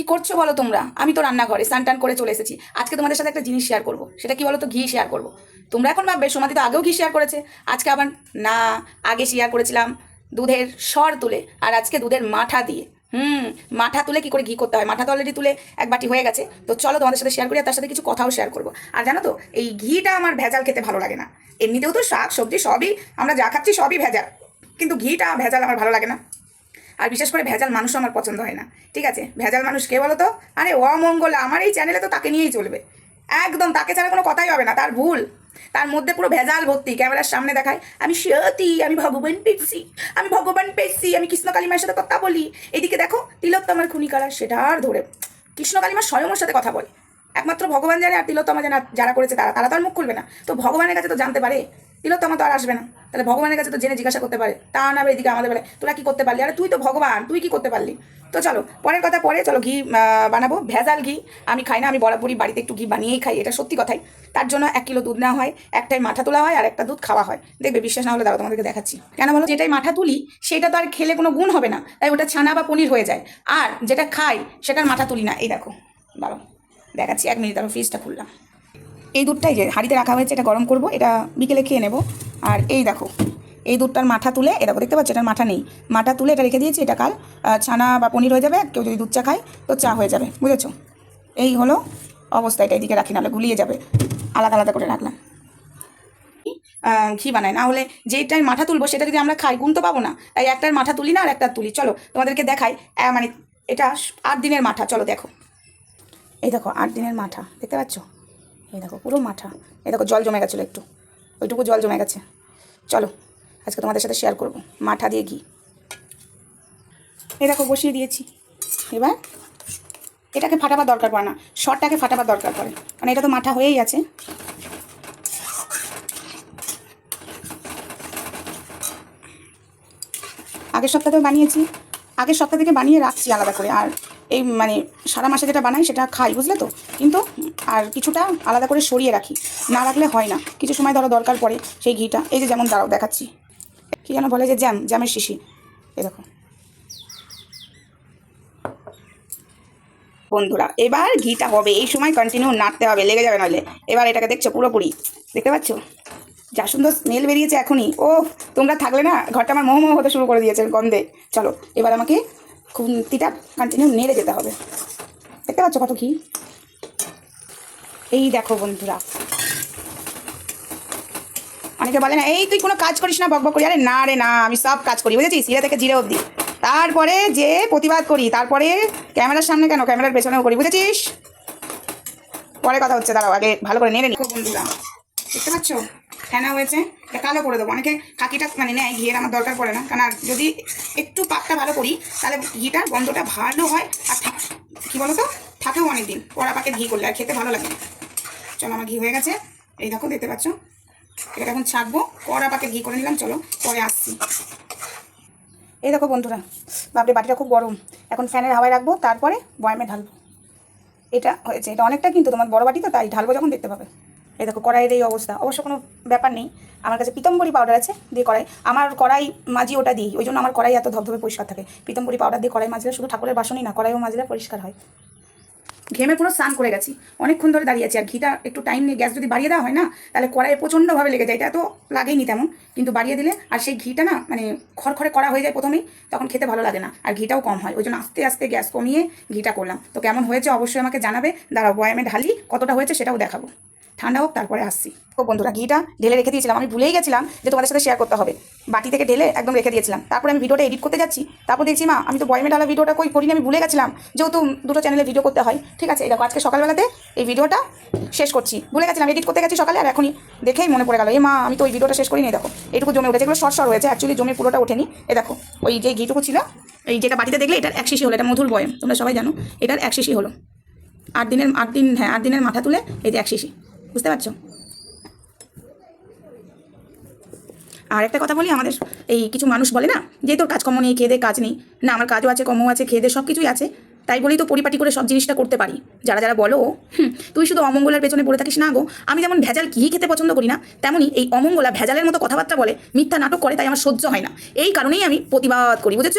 কি করছ বলো তোমরা? আমি তো রান্নাঘরে স্নান টান করে চলে এসেছি। আজকে তোমাদের সাথে একটা জিনিস শেয়ার করব। সেটা কি বলো তো ঘি শেয়ার করব। তোমরা এখন ভাববে সোমাদি তো আগেও ঘি শেয়ার করেছে। আজকে আবার না, আগে শেয়ার করেছিলাম দুধের সর তুলে আর আজকে দুধের মাঠা দিয়ে। হুম, মাঠা তুলে কি করে ঘি করতে হয়? মাঠা তো অলরেডি তুলে এক বাটি হয়ে গেছে। তো চলো তোমাদের সাথে শেয়ার করি আর তার সাথে কিছু কথাও শেয়ার করব। আর জানো তো, এই ঘিটা আমার ভেজাল খেতে ভালো লাগে না। এমনিতেও তো শাক, সবজি সবই আমরা যা খাচ্ছি সবই ভেজাল। কিন্তু ঘিটা ভেজাল আমার ভালো লাগে না। আর বিশেষ করে ভেজাল মানুষ আমার পছন্দ হয় না। ঠিক আছে? ভেজাল মানুষ কে বলো তো আরে অমঙ্গল, আমার এই চ্যানেলে তো তাকে নিয়েই চলবে। একদম, তাকে ছাড়া কোনো কথাই হবে না, তার ভুল। তার মধ্যে পুরো ভেজাল ভর্তি, ক্যামেরার সামনে দেখায়, আমি সত্যি, আমি ভগবান পেয়েছি, আমি ভগবান পেয়েছি, আমি কৃষ্ণ কালিমার সাথে কথা বলি। এদিকে দেখো, তিলোত্তমার খুনি কালার সেটা আর ধরে। কৃষ্ণ কালিমা স্বয়ংর সাথে কথা বলে। একমাত্র ভগবান জানে আর তিলোত্তমা জানে যারা করেছে তারা তারা তো আর মুখ খুলবে না। তো ভগবানের কাছে তো জানতে পারে। তিলোত্তমা তো আমার তো আর আসবে না। তাহলে ভগবানের কাছে তো জেনে জিজ্ঞাসা করতে পারে। তা না এদিকে আমাদের বলে তোরা কি করতে পারলি? আরে তুই তো ভগবান, তুই কি করতে পারলি? তো চলো, পরের কথা পরে চলো ঘি বানাবো। ভেজাল ঘি। আমি খাই না, আমি বরাবরই বাড়িতে একটু ঘি বানিয়েই খাই, এটা সত্যি কথাই। তার জন্য এক কিলো দুধ নেওয়া হয়, একটাই মাথা তোলা হয়, আর একটা দুধ খাওয়া হয়। দেখবে বিশ্বাস না হলে দাঁড়াও, তোমাদেরকে দেখাচ্ছি। কেন বলো যেটাই মাথা তুলি, সেটা তো আর খেলে কোনো গুণ হবে না। তাই ওটা ছানা বা পনির হয়ে যায়। আর যেটা খাই, সেটার মাথা তুলি না। এই দেখো দাঁড়াও দেখাচ্ছি, এক মিনিট দাঁড়াও ফ্রিজটা খুললাম। এই দুধটাই যে হাঁড়িতে রাখা হয়েছে, এটা গরম করব, এটা বিকেলে খেয়ে নেব। আর এই দেখো, এই দুধটার মাথা তুলে দেখো, দেখতে পাচ্ছ, এটার মাথা নেই। মাথা তুলে এটা রেখে দিয়েছি, এটা কাল ছানা বা পনির হয়ে যাবে, কেউ যদি দুধ চা খায়, তো চা হয়ে যাবে, বুঝেছ? এই হলো অবস্থা, এটা এদিকে রাখি, নাহলে গুলিয়ে যাবে। আলাদা আলাদা করে রাখলাম। ঘি বানায় না হলে যেটাই মাথা তুলবো, সেটা যদি আমরা খাই, গুণ তো পাবো না। তাই একটার মাথা তুলি না, আর একটা তুলি। চলো, তোমাদেরকে দেখাই মানে এটা আট দিনের মাথা, চলো দেখো। এই দেখো, আট দিনের মাথা, দেখতে পাচ্ছ? এই দেখো, পুরো মাথা এই দেখো, জল জমে গেছিল একটু। ওইটুকু জল জমে গেছে। চলো, আজকে তোমাদের সাথে শেয়ার করব। মাথা দিয়ে ঘি। এই দেখো, বসিয়ে দিয়েছি। এবার এটাকে ফাটাবার দরকার পড়ে না। শর্টটাকে ফাটাবার দরকার পড়ে। কারণ এটা তো মাথা হয়েই আছে। আগের সপ্তাহেও বানিয়েছি। আগের সপ্তাহ থেকে বানিয়ে রাখছি আলাদা করে। আর এই মানে সারা মাসে যেটা বানাই সেটা খাই, বুঝলে তো? কিন্তু আর কিছুটা আলাদা করে সরিয়ে রাখি। না রাখলে হয় না। কিছু সময় ধরো দরকার পড়ে সেই ঘিটা। এই যে যেমন দাঁড়াও, দেখাচ্ছি। কী যেন বলে যে জ্যাম, জ্যামের শিশি। এ দেখো। বন্ধুরা, এবার ঘিটা হবে। এই সময় কন্টিনিউ নাড়তে হবে, লেগে যাবে নাহলে এবার এটাকে দেখছ পুরোপুরি। দেখতে পাচ্ছ? যা সুন্দর স্মেল বেরিয়েছে এখনই। ও তোমরা থাকলে না, ঘরটা আমার মোহ মোহ হতে শুরু করে দিয়েছে গন্ধে। চলো, এবার আমাকে খুন্তিটা কন্টিনিউ নেড়ে যেতে হবে। দেখতে পাচ্ছ কত ঘি? এই দেখো বন্ধুরা। অনেকে বলে না, এই তুই কোনো কাজ করিস না, বক বক করি। আরে না রে, না, আমি সব কাজ করি, বুঝেছিস? হিরা থেকে জিরে অবধি। তারপরে যে প্রতিবাদ করি, তারপরে ক্যামেরার সামনে কেন? ক্যামেরার পেছনেও করি, বুঝেছিস? পরে কথা হচ্ছে, দাঁড়াও, আগে ভালো করে নেড়ে নিখো বন্ধুরা, দেখতে পাচ্ছ? ফেনা হয়েছে, এটা কালো করে দেবো। অনেকে কাকিটা মানে নেয়, ঘিয়ের আমার দরকার পড়ে না। কারণ আর যদি একটু পাকটা ভালো করি, তাহলে ঘিটার গন্ধটা ভালো হয় আর কি বলো তো থাকেও অনেক দিন কড়া পাকে ঘি করলে আর খেতে ভালো লাগে চলো, আমার ঘি হয়ে গেছে। এই দেখো, দেখতে পাচ্ছ? এটা এখন ছাকবো। কড়া পাকে ঘি করে নিলাম, চলো, পরে আসছি। এই দেখো, বন্ধুরা, বাপরে, বাটিটা খুব গরম। এখন ফ্যানের হাওয়ায় রাখব, তারপরে বয়ামে ঢালবো। এটা হয়েছে। এটা অনেকটা কিন্তু তোমার বড় বাটি তো, তাই ঢালবো যখন দেখতে পাবে। এই দেখো কড়াইয়ের এই অবস্থা। অবশ্য কোনো ব্যাপার নেই। আমার কাছে পিতম্বরী পাউডার আছে, দিয়ে কড়াই আমার কড়াই মাজি ওটা দিই, ওই জন্য আমার কড়াই এত ধবধবে পরিষ্কার থাকে। পিতম্বরী পাউডার দিয়ে কড়াই মাজলে শুধু ঠাকুরের বাসনই না, কড়াইও মাজলে পরিষ্কার হয়। ঘেমে পুরো স্নান করে গেছি। অনেকক্ষণ ধরে দাঁড়িয়ে আছি, আর ঘিটা একটু টাইম নিয়ে গ্যাস যদি বাড়িয়ে দেওয়া হয় না, তাহলে কড়াইয়ে প্রচণ্ডভাবে লেগে যায়। এটা এত লাগেইনি তেমন, কিন্তু বাড়িয়ে দিলে, আর সেই ঘিটা না মানে খড়খড়ে করা হয়ে যায় প্রথমেই, তখন খেতে ভালো লাগে না, আর ঘিটাও কম হয়। ওই জন্য আস্তে আস্তে গ্যাস কমিয়ে ঘিটা করলাম। তো কেমন হয়েছে অবশ্যই আমাকে জানাবে। দাঁড়াও বয়ামে ঢালি, কতটা হয়েছে সেটাও দেখাবো। ঠান্ডা হোক, তারপরে আসছি। ও বন্ধুরা, ঘিটা ঢেলে রেখে দিয়েছিলাম। আমি ভুলেই গেছিলাম যে তোমাদের সাথে শেয়ার করতে হবে। বাটি থেকে ঢেলে একদম রেখে দিয়েছিলাম। তারপরে আমি ভিডিওটা এডিট করতে যাচ্ছি। তারপর দেখছি, মা, আমি তো বয়মে ঢালা ভিডিওটা কই করিনি, আমি ভুলে গেছিলাম। যেহেতু দুটো চ্যানেলে ভিডিও করতে হয়। ঠিক আছে, দেখো, আজকে সকালবেলাতে এই ভিডিওটা শেষ করছি। ভুলে গেছিলাম এডিট করতে গেছি সকালে, আর এখনই। দেখেই মনে পড়ে গেল এই মা, আমি তো ওই ভিডিওটা শেষ করিনি। দেখো, এটুকু জমে উঠেছে। এগুলো শর্ট শর্ট হয়েছে। অ্যাকচুয়ালি জমে পুরোটা ওঠেনি। এ দেখো, ওই যে ঘিটুকু ছিল, এই যেটা বাটিতে দেখলে এটার এক শিশি হলো। এটা মধুর বয়ম, তোমরা সবাই জানো। এটার এক শিশি হলো। আট দিনের, আট দিন হ্যাঁ আট দিনের মাথা তুলে এই যে এক শিশি। বুঝতে পারছ? আর একটা কথা বলি, আমাদের এই কিছু মানুষ বলে না, যে তোর কাজকর্ম নেই খেয়ে কাজ নেই। না, আমার কাজও আছে, কর্মও আছে, খেয়ে সব কিছুই আছে। তাই বলেই তো পরিপাটি করে সব জিনিসটা করতে পারি। যারা যারা বলো "হুম, তুই শুধু অমঙ্গলার পেছনে পড়ে থাকিস না গো। আমি যেমন ভেজাল ঘি খেতে পছন্দ করি না তেমনই এই অমঙ্গলা ভেজালের মতো কথাবার্তা বলে মিথ্যা নাটক করে তাই আমার সহ্য হয় না। এই কারণেই আমি প্রতিবাদ করি বুঝেছ?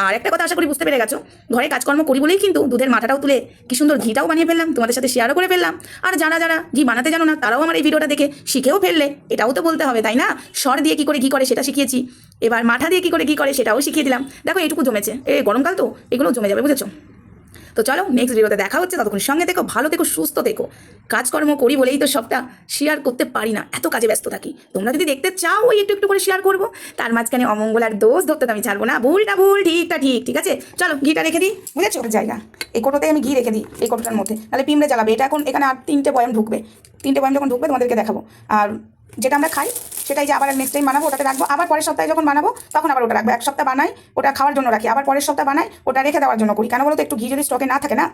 আর একটা কথা আশা করি বুঝতে পেরে গেছো। ঘরে কাজকর্ম করি বলেই কিন্তু দুধের মাথাটাও তুলে কি সুন্দর ঘিটাও বানিয়ে ফেললাম তোমাদের সাথে শেয়ারও করে ফেললাম। আর যারা যারা ঘি বানাতে জানো না তারাও আমার এই ভিডিওটা দেখে শিখেও ফেললে এটাও তো বলতে হবে তাই না? সর দিয়ে কি করে ঘি করে সেটা শিখিয়েছি। এবার মাথা দিয়ে কি করে ঘি করে সেটাও শিখিয়ে দিলাম। দেখো এটুকু জমেছে। এ গরমকাল তো এগুলো জমে যাবে বুঝেছ? তো চলো নেক্সট ভিডিওতে দেখা হচ্ছে, ততক্ষণ সঙ্গে থেকো, ভালো থেকো, সুস্থ থেকো। কাজকর্ম করি বলেই তো সবটা শেয়ার করতে পারি না, এত কাজে ব্যস্ত থাকি। তোমরা যদি দেখতে চাও, ওই একটু একটু করে শেয়ার করব। তার মাঝখানে অমঙ্গল আর দোষ ধরতে তো আমি ছাড়বো না, ভুলটা ভুল, ঠিকটা ঠিক ঠিক আছে? চলো ঘিটা রেখে দিই, বুঝেছ? জায়গা। এই কোটোতে আমি ঘি রেখে দিই, এই কোটোটার মধ্যে। তাহলে পিমড়ে জ্বালাবে। এটা এখন এখানে আর তিনটে বয়াম ঢুকবে। তিনটে বয়াম যখন ঢুকবে, তোমাদেরকে দেখাবো। আর যেটা আমরা খাই সেটাই যে আবার নেক্সট টাইম বানাবো, ওটাতে রাখব। আবার পরের সপ্তাহে যখন বানাবো, তখন আবার ওটা রাখব। এক সপ্তাহ বানাই, ওটা খাওয়ার জন্য রাখি। আবার পরের সপ্তাহ বানাই, ওটা রেখে দেওয়ার জন্য করি। কেন বলো তো একটু ঘি যদি স্টকে না থাকে না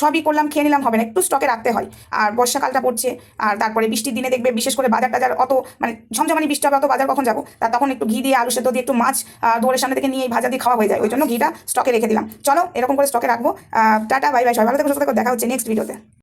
সবই করলাম, খেয়ে নিলাম, হবে না। একটু স্টকে রাখতে হয়। আর বর্ষাকালটা পড়ছে, আর তারপরে বৃষ্টির দিনে দেখবে, বিশেষ করে বাজার টাজার অত মানে ঝমঝমানি বৃষ্টি হবে, অত বাজার কখন যাব? তার তখন একটু ঘি দিয়ে আলু সেদ্ধ দিয়ে একটু মাছ দোরের সামনে থেকে নিয়ে ভাজা দিয়ে খাওয়া হয়ে যায়। ওই জন্য ঘিটা স্টকে রেখে দিলাম। চলো, এরকম করে স্টকে রাখব। Tata, bye bye. সবাই ভালো থেকে, সুস্থ দেখা হচ্ছে নেক্সট ভিডিওতে